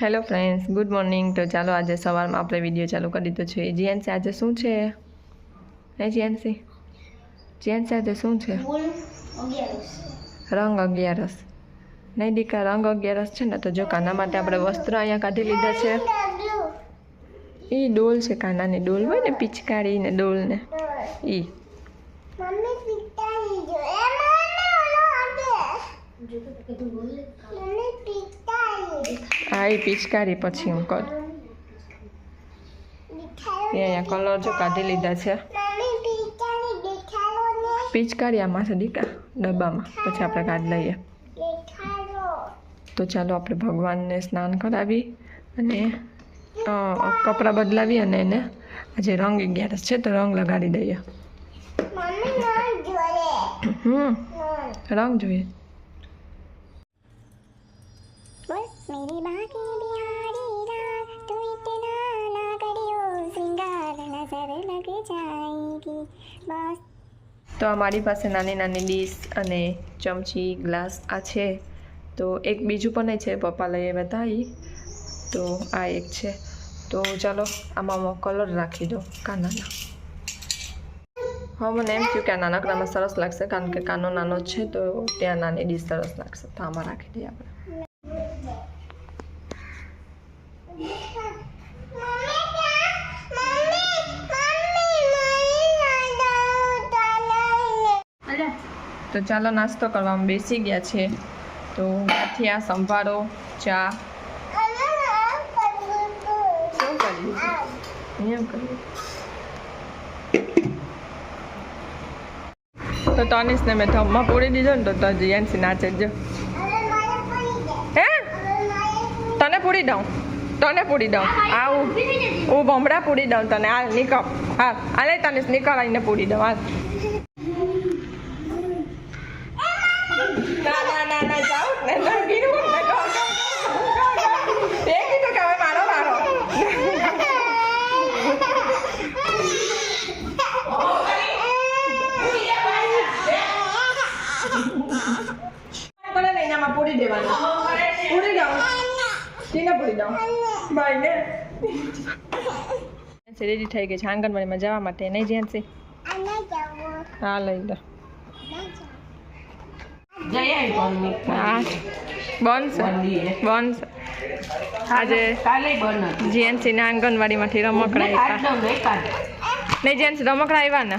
Hello friends good morning તો ચાલો આજે સવારમાં આપણે વીડિયો ચાલુ કરી દીધો છે. જીએનસી આજે શું છે? હે જીએનસી જીએનસી આજે શું છે? રંગ અગિયારસ. નહીં દીકા રંગ અગિયારસ છે ને તો જો કાના માટે આપણે વસ્ત્ર અહીંયા કાઢી લીધા છે. એ ડોલ છે કાનાની ડોલ. હોય ને પિચકારી ને ડોલ ને ઈ મમ્મી પિતાની જો એ મમ્મી ઓલો આગે મમ્મી પિતાની આ એ પિચકારી પછી હું કર. અહીંયા કલર જો કાઢી લીધા છે. પિચકારી આમાં છે દીકા ડબ્બામાં. પછી આપણે કાઢી લઈએ. તો ચાલો આપણે ભગવાનને સ્નાન કરાવી અને કપડાં બદલાવી અને એને આજે રંગ અગિયારસ છે તો રંગ લગાડી દઈએ. હમ રંગ જોઈએ. मेरी बाकी बिहारी रात तू इतना ना करियो श्रृंगार नजर लग जाएगी बस તો આ મારી પાસે નાની નાની ડીશ અને ચમચી ગ્લાસ આ છે તો એક બીજું પણ છે પપ્પા લઈ આવ્યા હતા ઈ તો આ એક છે તો ચાલો આમાં કલર રાખી દો કાનાના હા મને એમ થયું કે આ નાનકડામાં સરસ લાગશે કારણ કે કાનો નાનો જ છે તો ત્યાં નાની ડીશ સરસ લાગશે તો આમાં રાખી દઈએ આપણે તો ચાલો નાસ્તો કરવામાં બેસી ગયા છે. તો ગાંઠિયા સંભારો ચા. તો તનિષને મેં થમમાં પૂરી દીધો ને તો તો નાચે જ હે? તને પૂરી દઉં? તને પૂરી દઉં? આવું. હું ભમરા પૂરી દઉં તને. હાલ નીકળ. હા હાલે તનિષ, નીકળ આવીને પૂરી દઉં. હાલ ના ના ના ના જાઓ ને તો કીધું ને તો એ કીધું કે હવે મારો મારો કોને લઈને આમાં પૂરી દેવાનું પૂરી દઉં તીને પૂરી દઉં ભાઈ ને રેડી થઈ ગઈ છે. આંગણવાડીમાં જવા માટે. નહીં જેન્સી હા, લઈ લો. બનશે બનશે આજે જીએનસીને આંગણવાડીમાંથી રમકડા આવ્યા નહીં જેન્સ રમકડા આવ્યા ને.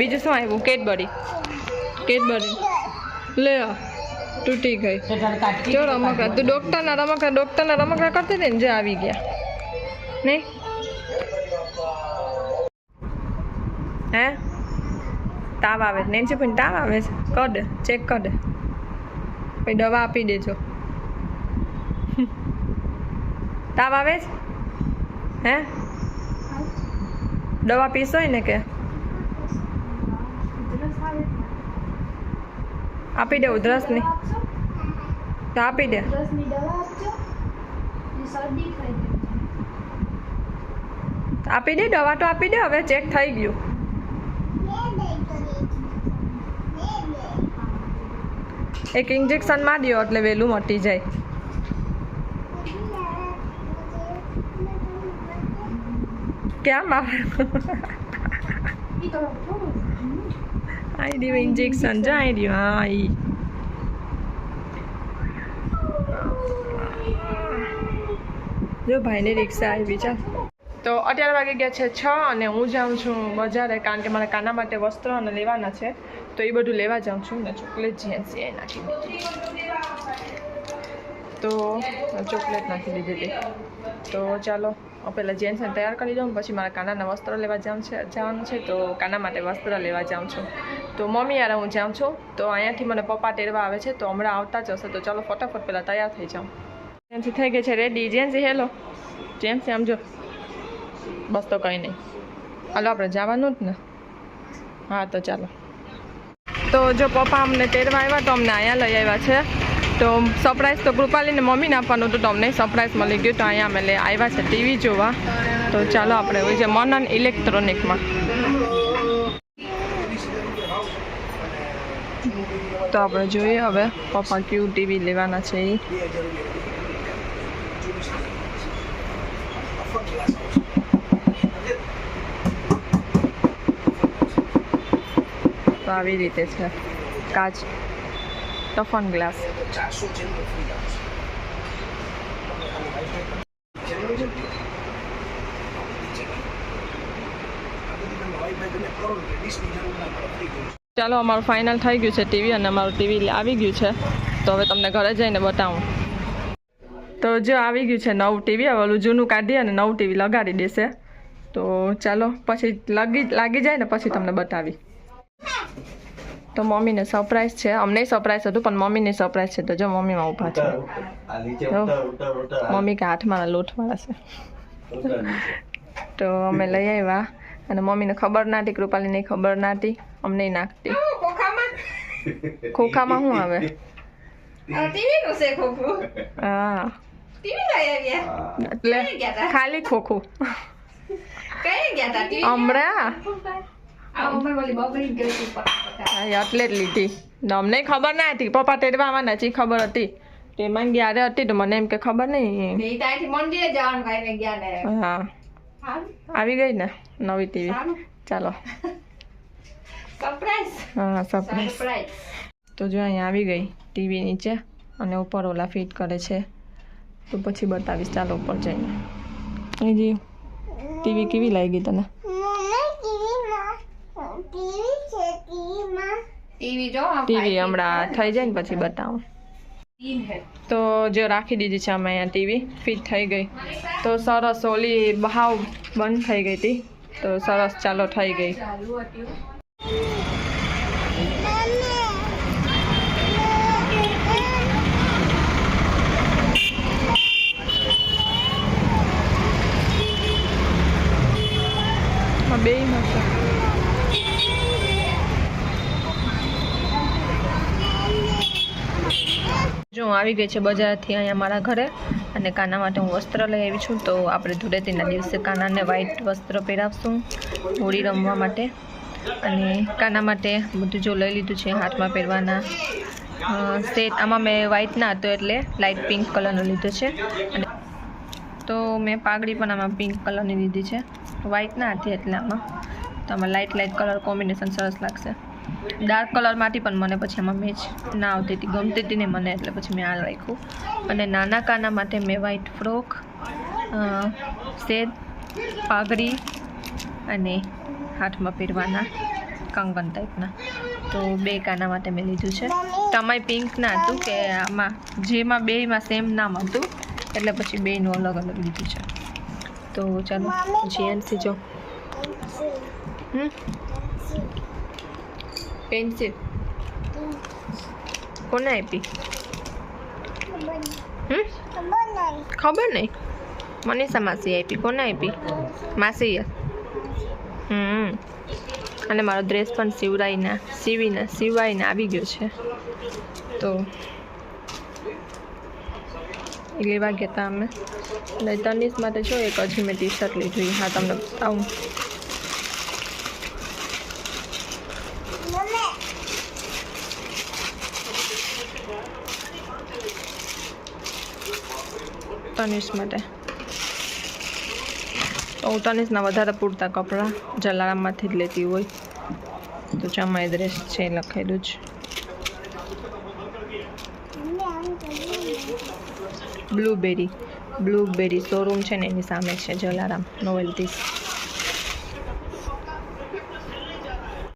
બીજું શું આવ્યું કેડબરી કેડબરી લે તૂટી ગઈ. જો રમકડા. તું ડોક્ટરના રમકડા ડોક્ટરના રમકડા કરતી હતી ને, જે આવી ગયા. નહીં? હે? તાવ આવે છે. નેન્સી પણ તાવ આવે છે. કર દે ચેક કર દે પછી દવા આપી દેજો. તાવ આવે છે? હે? દવા પીશોય ને કે? આપી દે ઉધરસની તો આપી દે. આપી દે દવા તો આપી દે. હવે ચેક થઈ ગયું. એક ઇન્જેક્શન મારી દો એટલે વહેલું મટી જાય. કેમ આઈ રહ્યું ઇન્જેક્શન જો આઈ રહ્યું હા ઈ જો ભાઈને રિક્ષા આવી ચાલ તો અત્યારે વાગે ગયા છે છ અને હું જાઉં છું બજારે કારણ કે મારે કાના માટે વસ્ત્ર અને લેવાના છે. તો એ બધું લેવા જાઉં છું ને ચોકલેટ જીએનસી એ નાખી દીધી. તો ચોકલેટ નાખી દીધી હતી. તો ચાલો પહેલાં જેન્ટ્સને તૈયાર કરી દઉં પછી મારા કાનાના વસ્ત્ર લેવા જાઉં છે, જવાનું છે. તો કાના માટે વસ્ત્ર લેવા જાઉં છું. તો મમ્મી યાર, હું જાઉં છું. તો અહીંયાથી મને પપ્પા ટેરવા આવે છે, તો હમણાં આવતા જ હશે. તો ચાલો, ફટાફટ પહેલાં તૈયાર થઈ જાઉં. જેન્સી થઈ ગઈ છે રેડી જેન્સી, હેલો. જેન્સી, આમ જો. બસ તો કંઈ નહીં. હાલો, આપણે જવાનું જ ને. હા, તો ચાલો. તો જો પપ્પા અમને તેરવા આવ્યા તો અમને અહીંયા લઈ આવ્યા છે. તો સરપ્રાઈઝ તો કૃપાલીને મમ્મીને આપવાનું હતું તો અમને સરપ્રાઈઝ મળી ગયું તો અહીંયા અમે આવ્યા છે ટીવી જોવા. તો ચાલો આપણે હોય છે મનન ઇલેક્ટ્રોનિકમાં તો આપણે જોઈએ હવે પપ્પા કયું ટીવી લેવાના છે એ તો આવી રીતે છે. કાચ. ટફન ગ્લાસ. ચાલો, અમારું ફાઇનલ થઈ ગયું છે ટીવી અને અમારું ટીવી આવી ગયું છે. તો હવે તમને ઘરે જઈને બતાવું. તો જો આવી ગયું છે નવું ટીવી, હવે ઓલું જૂનું કાઢી અને નવું ટીવી લગાડી દેશે. તો ચાલો, પછી લાગી લાગી જાય ને પછી તમને બતાવી. તો મમ્મીને સરપ્રાઈઝ છે. અમને સરપ્રાઈઝ હતું પણ મમ્મીને સરપ્રાઈઝ છે તો જો મમ્મીમાં ઊભા છે. મમ્મી કે હાથમાં લોટવાળા છે. તો અમે લઈ આવ્યા અને મમ્મીને ખબર ના હતી કૃપાલીને ખબર ના હતી અમને નાખતી. ખોખામાં. શું આવે? હા. એટલે ખાલી ખોખું. કઈ ગયા તા? ટીવી હમણાં એટલે જ લીધી. અમને ખબર ના હતી. પપ્પા તેડવા આવવાના છે ખબર હતી. તે માંગી આરે હતી તો મને એમ કે ખબર નહીં બે ત્યાંથી મંદિરે જવાનું ભાઈને ગયા ને. હા. આવી ગઈ ને નવી ટીવી. ચાલો. હા સરપ્રાઈઝ તો જો અહીંયા આવી ગઈ ટીવી નીચે અને ઉપર ઓલા ફિટ કરે છે. તો પછી બતાવીશ. ચાલો ઉપર જઈને. ટીવી કેવી લાગી તને? ટીવી જો ટીવી હમણાં થઈ જાય ને પછી બતાવું. તો જો રાખી દીધી છે અમે અહીંયા ટીવી ફિટ થઈ ગઈ. તો સરસ ઓલી બહાવ બંધ થઈ ગઈ હતી. તો સરસ ચાલો થઈ ગઈ. ચાલુ હતું બે હશે જો હું આવી ગઈ છે બજારથી અહીંયા મારા ઘરે અને કાના માટે હું વસ્ત્ર લઈ આવી છું. તો આપણે ધૂળેટીના દિવસે કાનાને વ્હાઈટ વસ્ત્ર પહેરાવશું, હોળી રમવા માટે. અને કાના માટે બધું જો લઈ લીધું છે, હાથમાં પહેરવાના સેટ આમાં મેં વ્હાઈટ ના હતો એટલે લાઇટ પિંક કલરનો લીધો છે. અને તો મેં પાઘડી પણ આમાં પિંક કલરની લીધી છે. વ્હાઈટ ના હતી એટલે આમાં. તો આમાં લાઇટ લાઇટ કલર કોમ્બિનેશન સરસ લાગશે. ડાર્ક કલરમાંથી પણ મને પછી આમાં મેચ ના આવતી હતી. ગમતી હતી ને મને, એટલે પછી મેં આ રાખ્યું. અને નાના કાના માટે મેં વ્હાઈટ ફ્રોક સેદ પાઘડી અને હાથમાં પહેરવાના કંગન ટાઈપના તો બે કાના માટે મેં લીધું છે. તમાય પિંક ના હતું કે આમાં જેમાં બેમાં સેમ નામ હતું. એટલે પછી બેનું અલગ અલગ લીધું છે. તો ચાલો જીએનસી જો. હમ? પેન્સિલ કોને આપી? ખબર નહીં. મનીષા માસી આપી. કોને આપી? માસી હમ. અને મારો ડ્રેસ પણ સિવડાવીને સીવીને સિવાઈને આવી ગયો છે. તો એ લેવા ગયા હતા અમે. અને તનિષ માટે જો એક હજી મેં ટી શર્ટ લીધું. હા, તમને બતાવું. તનિષ માટે. તો હું વધારે પૂરતા કપડાં જલારામમાંથી જ લેતી હોય. તો જમાય ડ્રેસ છે લખેલું જ. બ્લુબેરી. બ્લુબેરી શોરૂમ છે ને એની સામે છે જલારામ નોવેલ્ટીસ